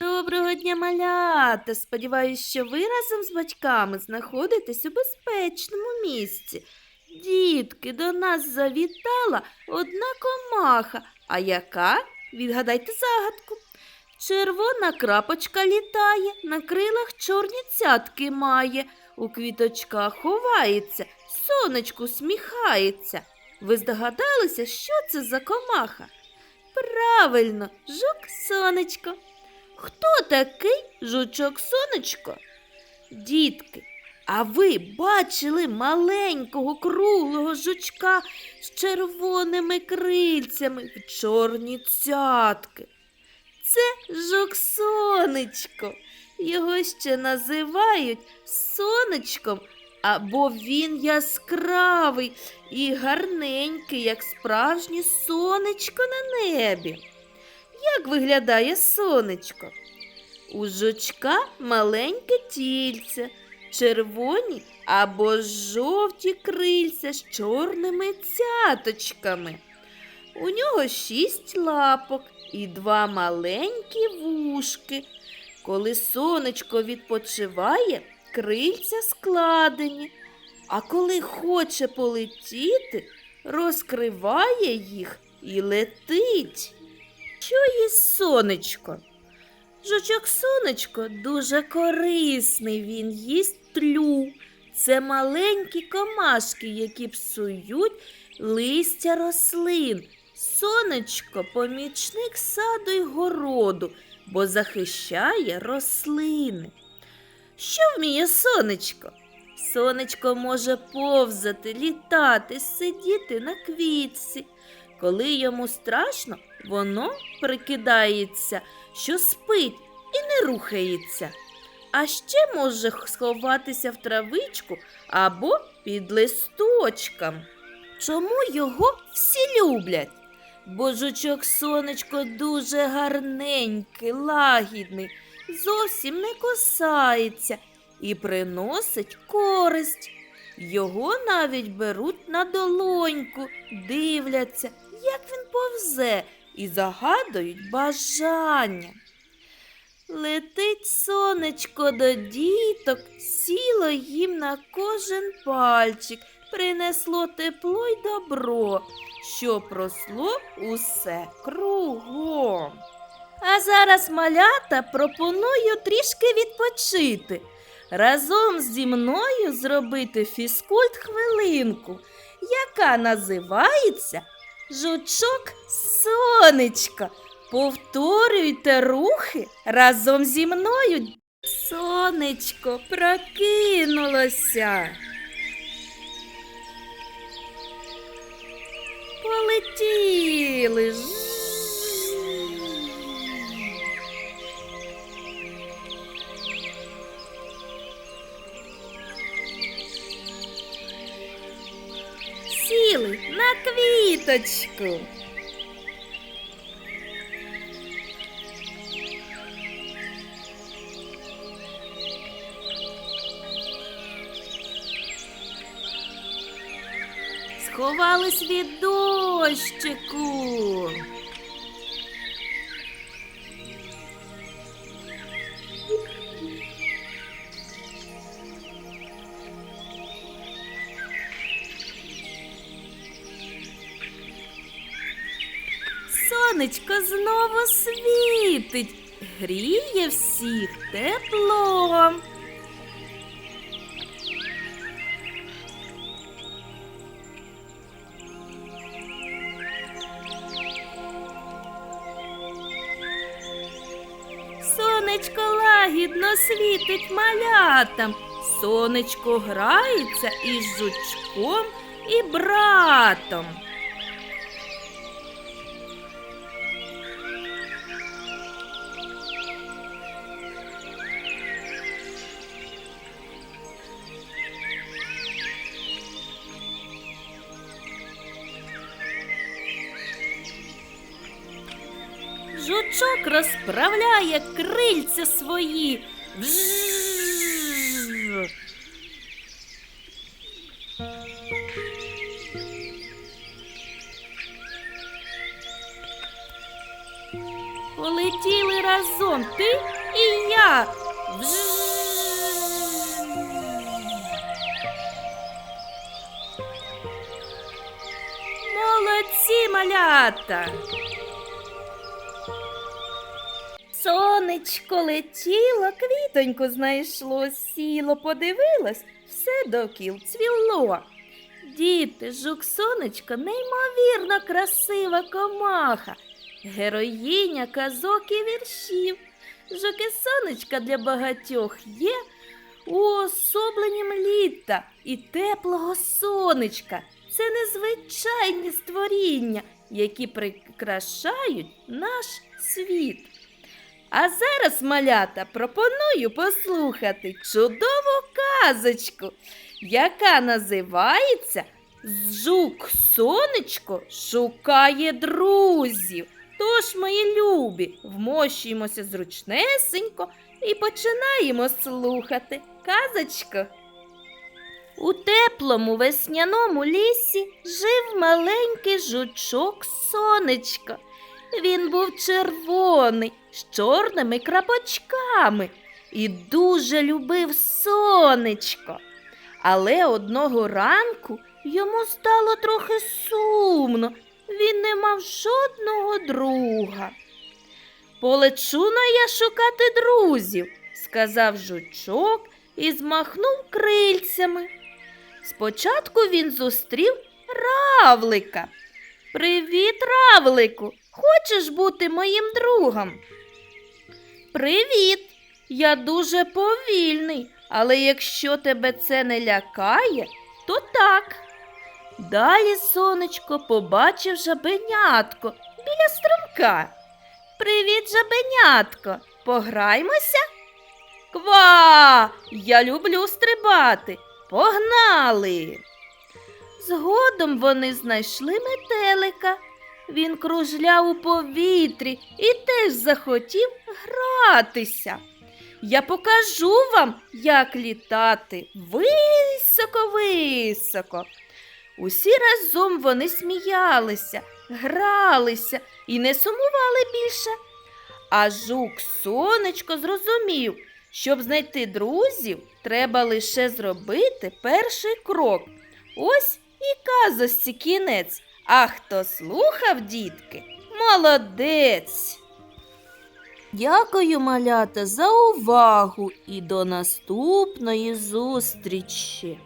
Доброго дня, малята! Сподіваюсь, що ви разом з батьками знаходитесь у безпечному місці. Дітки, до нас завітала одна комаха. А яка? Відгадайте загадку. Червона крапочка літає, на крилах чорні цятки має, у квіточках ховається, сонечку сміхається. Ви здогадалися, що це за комаха? Правильно, жук сонечко. Хто такий жучок сонечко? Дітки, а ви бачили маленького круглого жучка з червоними крильцями в чорні цятки? Це жук сонечко. Його ще називають сонечком, або він яскравий і гарненький, як справжнє сонечко на небі. Як виглядає сонечко? У жучка маленьке тільце, червоні або жовті крильця з чорними цяточками. У нього шість лапок і два маленькі вушки. Коли сонечко відпочиває, крильця складені, а коли хоче полетіти, розкриває їх і летить. Сонечко? Жучок сонечко дуже корисний, він їсть тлю. Це маленькі комашки, які псують листя рослин. Сонечко помічник саду й городу, бо захищає рослини. Що вміє сонечко? Сонечко може повзати, літати, сидіти на квітці. Коли йому страшно, воно прикидається, що спить і не рухається. А ще може сховатися в травичку або під листочком. Чому його всі люблять? Бо жучок сонечко дуже гарненький, лагідний, зовсім не косається і приносить користь. Його навіть беруть на долоньку, дивляться, як він повзе, і загадують бажання. Летить сонечко до діток, сіло їм на кожен пальчик, принесло тепло й добро, що просло усе кругом. А зараз малята пропоную трішки відпочити. Разом зі мною зробити фізкульт хвилинку, яка називається Жучок Сонечко. Повторюйте рухи разом зі мною. Сонечко прокинулося. Полетіли. Квіточку. Сховались від дощику. Сонечко знову світить, гріє всіх теплом. Сонечко лагідно світить малятам. Сонечко грається із жучком і братом. Жучок розправляє крильця свої. Вжжж. Полетіли разом ти і я. Вжж. Молодці, малята. Сонечко летіло, квітоньку знайшло, сіло, подивилось, все докіл цвіло. Діти, жук сонечко, неймовірно красива комаха, героїня казок і віршів. Жуки сонечка для багатьох є уособленням літа і теплого сонечка. Це незвичайні створіння, які прикрашають наш світ. А зараз, малята, пропоную послухати чудову казочку, яка називається Жук сонечко шукає друзів. Тож, мої любі, вмощуємося зручнесенько і починаємо слухати казочку. У теплому весняному лісі жив маленький жучок сонечко. Він був червоний з чорними крапочками і дуже любив сонечко. Але одного ранку йому стало трохи сумно. Він не мав жодного друга. Полечу на я шукати друзів, сказав жучок і змахнув крильцями. Спочатку він зустрів равлика. Привіт, равлику! Хочеш бути моїм другом? Привіт! Я дуже повільний, але якщо тебе це не лякає, то так. Далі сонечко побачив жабенятко біля струмка. Привіт, жабенятко! Пограймося? Ква! Я люблю стрибати. Погнали! Згодом вони знайшли метелика. Він кружляв у повітрі і теж захотів гратися. Я покажу вам, як літати високо-високо. Усі разом вони сміялися, гралися і не сумували більше. А жук сонечко зрозумів, щоб знайти друзів, треба лише зробити перший крок. Ось і казості кінець. А хто слухав, дітки, молодець. Дякую, малята, за увагу і до наступної зустрічі.